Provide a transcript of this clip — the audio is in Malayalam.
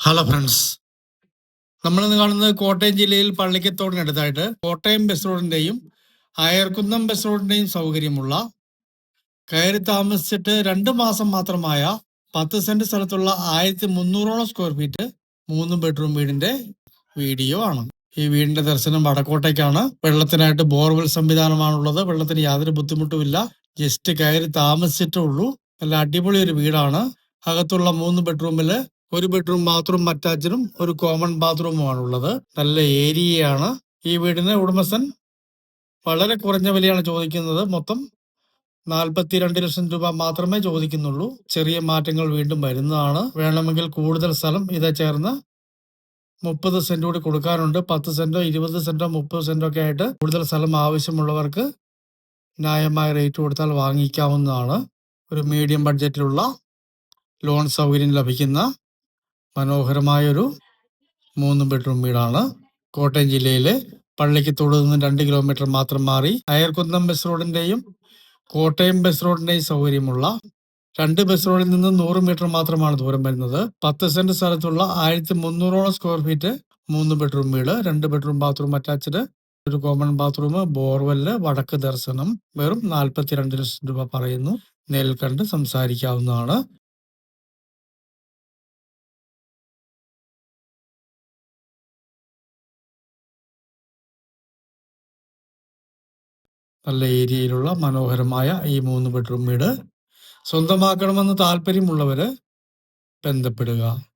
ഹലോ ഫ്രണ്ട്സ് നമ്മളിന്ന് കാണുന്നത് കോട്ടയം ജില്ലയിൽ പള്ളിക്കത്തോടിനടുത്തായിട്ട് കോട്ടയം ബസ് റോഡിന്റെയും അയർക്കുന്നം ബസ് റോഡിന്റെയും സൗകര്യമുള്ള കയറി താമസിച്ചിട്ട് രണ്ട് മാസം മാത്രമായ പത്ത് സെന്റ് സ്ഥലത്തുള്ള ആയിരത്തി മുന്നൂറോളം സ്ക്വയർ ഫീറ്റ് മൂന്ന് ബെഡ്റൂം വീടിന്റെ വീഡിയോ ആണ്. ഈ വീടിന്റെ ദർശനം വടക്കോട്ടേക്കാണ്. വെള്ളത്തിനായിട്ട് ബോർവെൽ സംവിധാനമാണുള്ളത്. വെള്ളത്തിന് യാതൊരു ബുദ്ധിമുട്ടുമില്ല. ജസ്റ്റ് കയറി താമസിച്ചിട്ടേ ഉള്ളൂ. നല്ല അടിപൊളി ഒരു വീടാണ്. അകത്തുള്ള മൂന്ന് ബെഡ്റൂമിൽ ഒരു ബെഡ്റൂം ബാത്റൂം അറ്റാച്ചഡും ഒരു കോമൺ ബാത്റൂമുമാണ് ഉള്ളത് നല്ല ഏരിയയാണ്. ഈ വീടിന് ഉടമസ്ഥൻ വളരെ കുറഞ്ഞ വിലയാണ് ചോദിക്കുന്നത്. മൊത്തം നാൽപ്പത്തി രണ്ട് ലക്ഷം രൂപ മാത്രമേ ചോദിക്കുന്നുള്ളൂ. ചെറിയ മാറ്റങ്ങൾ വീണ്ടും വരുന്നതാണ്. വേണമെങ്കിൽ കൂടുതൽ സ്ഥലം ഇതേ ചേർന്ന് മുപ്പത് സെന്റ് കൂടി കൊടുക്കാനുണ്ട്. പത്ത് സെന്റോ ഇരുപത് സെന്റോ മുപ്പത് സെന്റോ ഒക്കെ ആയിട്ട് കൂടുതൽ സ്ഥലം ആവശ്യമുള്ളവർക്ക് ന്യായമായ റേറ്റ് കൊടുത്താൽ വാങ്ങിക്കാവുന്നതാണ്. ഒരു മീഡിയം ബഡ്ജറ്റിലുള്ള ലോൺ സൗകര്യം ലഭിക്കുന്ന മനോഹരമായൊരു മൂന്ന് ബെഡ്റൂം വീടാണ്. കോട്ടയം ജില്ലയിലെ പള്ളിക്കത്തോട് നിന്ന് രണ്ട് കിലോമീറ്റർ മാത്രം മാറി അയർകുന്നം ബസ് റോഡിന്റെയും കോട്ടയം ബസ് റോഡിന്റെയും സൗകര്യമുള്ള രണ്ട് ബസ് റോഡിൽ നിന്ന് നൂറ് മീറ്റർ മാത്രമാണ് ദൂരം വരുന്നത്. പത്ത് സെന്റ് സ്ഥലത്തുള്ള ആയിരത്തി മുന്നൂറോളം സ്ക്വയർ ഫീറ്റ് മൂന്ന് ബെഡ്റൂം വീട് രണ്ട് ബെഡ്റൂം ബാത്റൂം അറ്റാച്ച്ഡ് ഒരു കോമൺ ബാത്റൂം ബോർവെല്ല് വടക്ക് ദർശനം വെറും നാൽപ്പത്തിരണ്ട് ലക്ഷം രൂപ പറയുന്നു. നേരിൽ കണ്ട് സംസാരിക്കാവുന്നതാണ്. നല്ല ഏരിയയിലുള്ള മനോഹരമായ ഈ മൂന്ന് ബെഡ്റൂം വീട് സ്വന്തമാക്കണമെന്ന് താല്പര്യമുള്ളവര് ബന്ധപ്പെടുക.